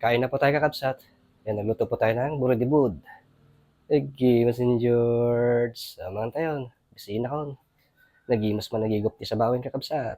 Kain na po tayo kakabsat. Yan, nagluto po tayo ng burodibud. Nagimas ni George. Samahan tayo. Bisina ko. Nagimas man nagigop ti sa bawin kakabsat.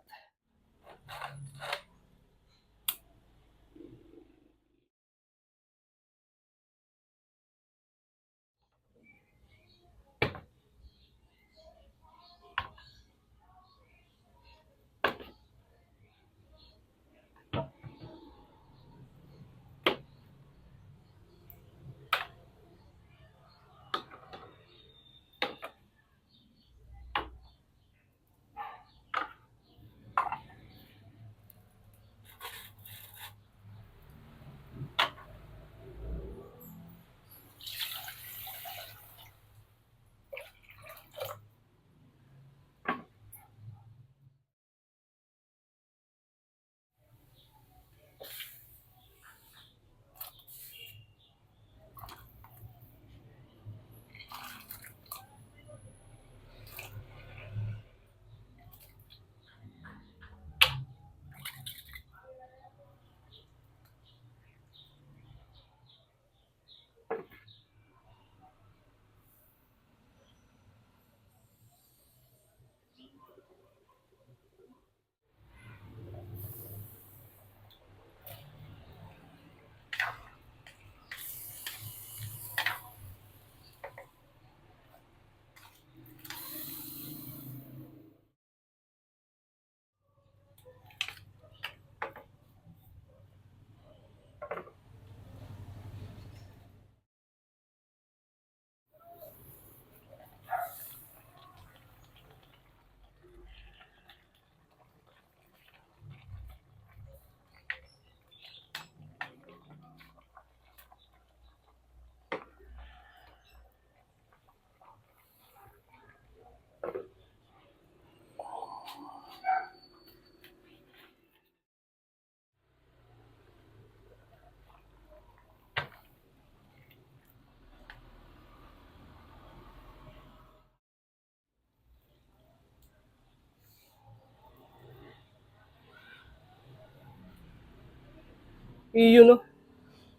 Iyon no.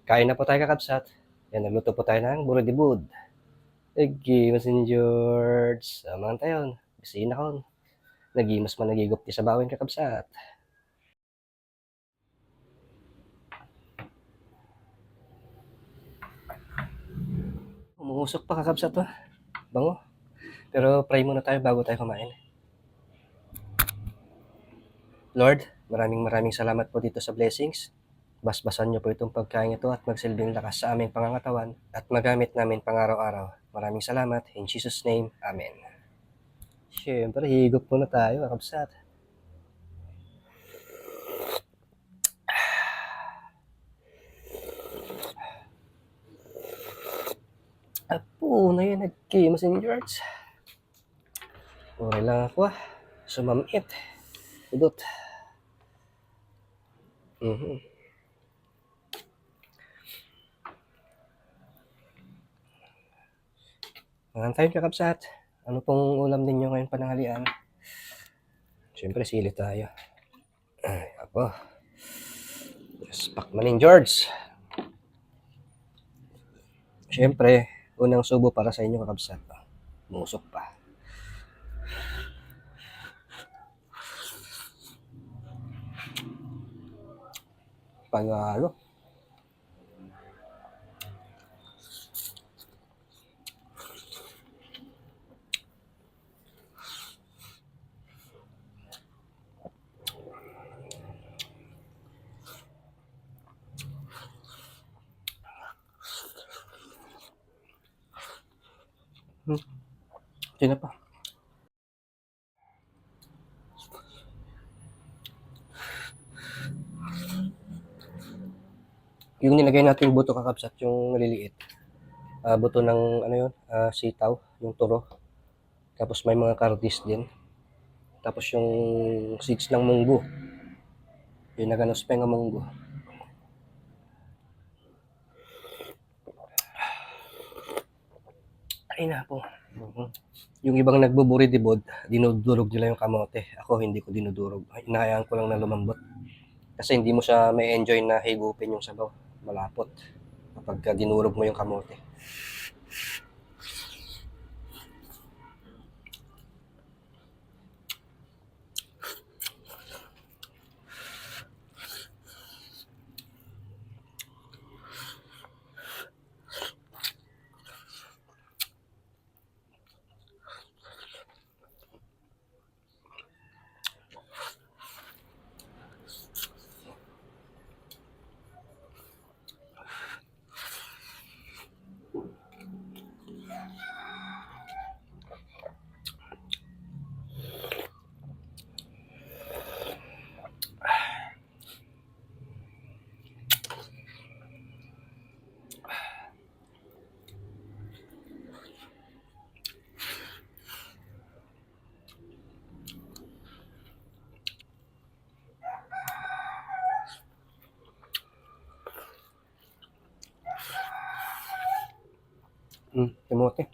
Kain na po tayo kakabsat. Yan, nagluto po tayo ng burodibud. Nagimas ni George. Samahan tayo. Bisina ko. Nagimas man nagigop ti sa bawin kakabsat. Umuusok pa kakabsat to. Bango. Pero pray muna tayo bago tayo kumain. Lord, maraming maraming salamat po dito sa blessings. Basbasan niyo po itong pagkain ito at magsilbing lakas sa aming pangangatawan at magamit namin pang-araw-araw. Maraming salamat. In Jesus' name, Amen. Siyempre, higop muna tayo, kakabsat. Apo, na yun, nagkima si George. Okay lang ako ah. Sumamit. Udot. Mhm. Mga tayo kakabsat. Ano pong ulam ninyo ngayon pananghalian? Siyempre, sili tayo. Ay, ako. Yes, Pacmanin George. Siyempre, unang subo para sa inyo kakabsat. Musok pa. Panalo. Sino pa? Yung nilagay natin buto kakabsat, yung maliliit. Ah, buto ng ano yun, ah, sitaw, yung turo. Tapos may mga kardis din. Tapos yung seeds ng munggo. Yung naganos pa yung munggo. Ay na po. Mhm. Yung ibang nagbuburidibod, dinudurog nila yung kamote. Ako hindi ko dinudurog. Inahayaan ko lang na lumambot. Kasi hindi mo siya may enjoy na higupin yung sabaw. malapot kapag ka dinurog mo yung kamote. Mm, kamote.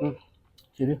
Mm, sige.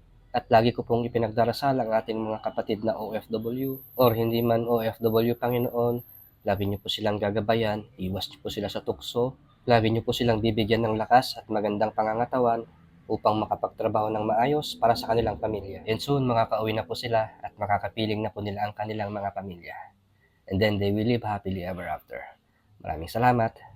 at lagi ko pong ipinagdarasal ang ating mga kapatid na OFW or hindi man OFW, Panginoon. Lagi niyo po silang gagabayan, iwas niyo po sila sa tukso, lagi niyo po silang bibigyan ng lakas at magandang pangangatawan upang makapagtrabaho ng maayos para sa kanilang pamilya. And soon, makakauwi na po sila at makakapiling na po nila ang kanilang mga pamilya. And then they will live happily ever after. Maraming salamat.